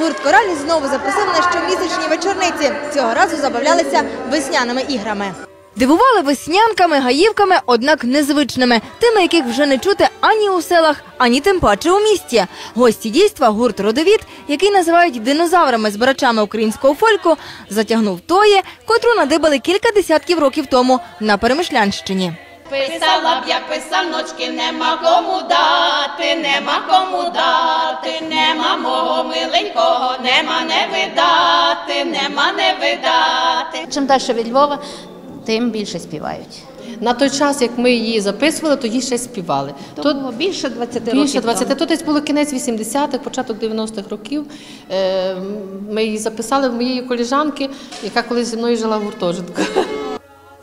Гурт Коралі знову запросив на щомісячні вечорниці. Цього разу забавлялися весняними іграми. Дивували веснянками, гаївками, однак незвичними, тими, яких вже не чути ані у селах, ані тим паче у місті. Гості дійства гурт Родовід, який називають динозаврами збирачами українського фольку, затягнув тої, котру надибали кілька десятків років тому на Перемишлянщині. Писала б я писаночки, нема кому дати, нема кому дати, нема мого миленького, нема не видати, нема не видати. Чим далі від Львова, тим більше співають. На той час, як ми її записували, тоді ще співали. То Тут було більше 20 років. більше 20, тому. то десь було кінець 80-х, початок 90-х років. Е, Ми її записали в моєї коліжанки, яка колись зі мною жила в гуртожитку.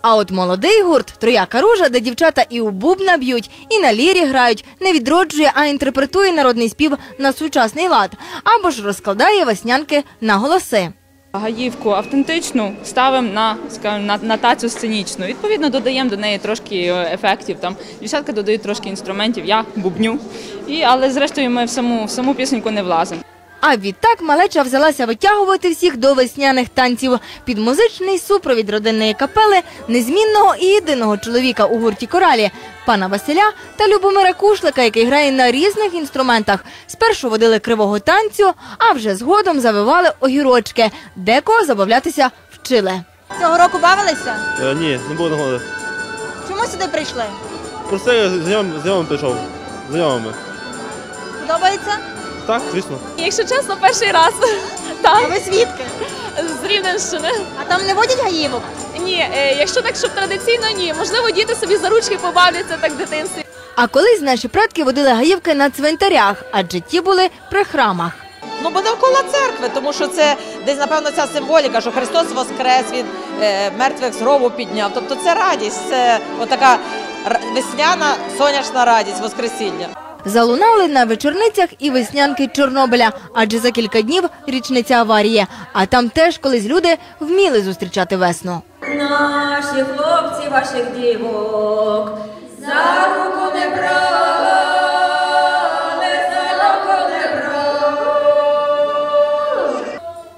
А от молодий гурт Трояка ружа, де дівчата і у бубна б'ють, і на лірі грають, не відроджує, а інтерпретує народний спів на сучасний лад, або ж розкладає веснянки на голоси. Гаївку автентичну ставимо на, скажімо, на, на тацю сценічну. Відповідно, додаємо до неї трошки е, ефектів. Там дівчатка додають трошки інструментів, я бубню. І, але зрештою ми в саму, в саму пісеньку не влазимо. А відтак малеча взялася витягувати всіх до весняних танців під музичний супровід родинної капели незмінного і єдиного чоловіка у гурті коралі пана Василя та Любомира Кушлика, який грає на різних інструментах. Спершу водили кривого танцю, а вже згодом завивали огірочки, декого забавлятися вчили. Цього року бавилися? Е, ні, не було нагоди. Чому сюди прийшли? Просто я з знайомим прийшов. З Знайомими. Подобається? Так, звісно. Якщо чесно, перший раз так, ви свідки? з Рівненщини. А там не водять гаївок? Ні, е, якщо так, щоб традиційно, ні. Можливо, діти собі за ручки побавляться так в дитинстві. А колись наші предки водили гаївки на цвинтарях, адже ті були при храмах. Ну, бо довкола церкви, тому що це десь, напевно, ця символіка, що Христос воскрес, Він е, мертвих з гробу підняв. Тобто це радість, це отака р- весняна сонячна радість Воскресіння. Залунали на вечорницях і веснянки Чорнобиля, адже за кілька днів річниця аварії. А там теж колись люди вміли зустрічати весну. Наші хлопці ваших дівок за руку не брали,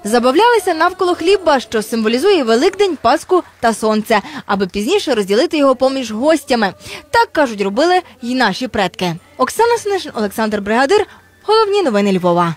Забавлялися навколо хліба, що символізує Великдень, Пасху та сонце, аби пізніше розділити його поміж гостями. Так кажуть, робили й наші предки. Оксана Снишин, Олександр Бригадир. Головні новини Львова.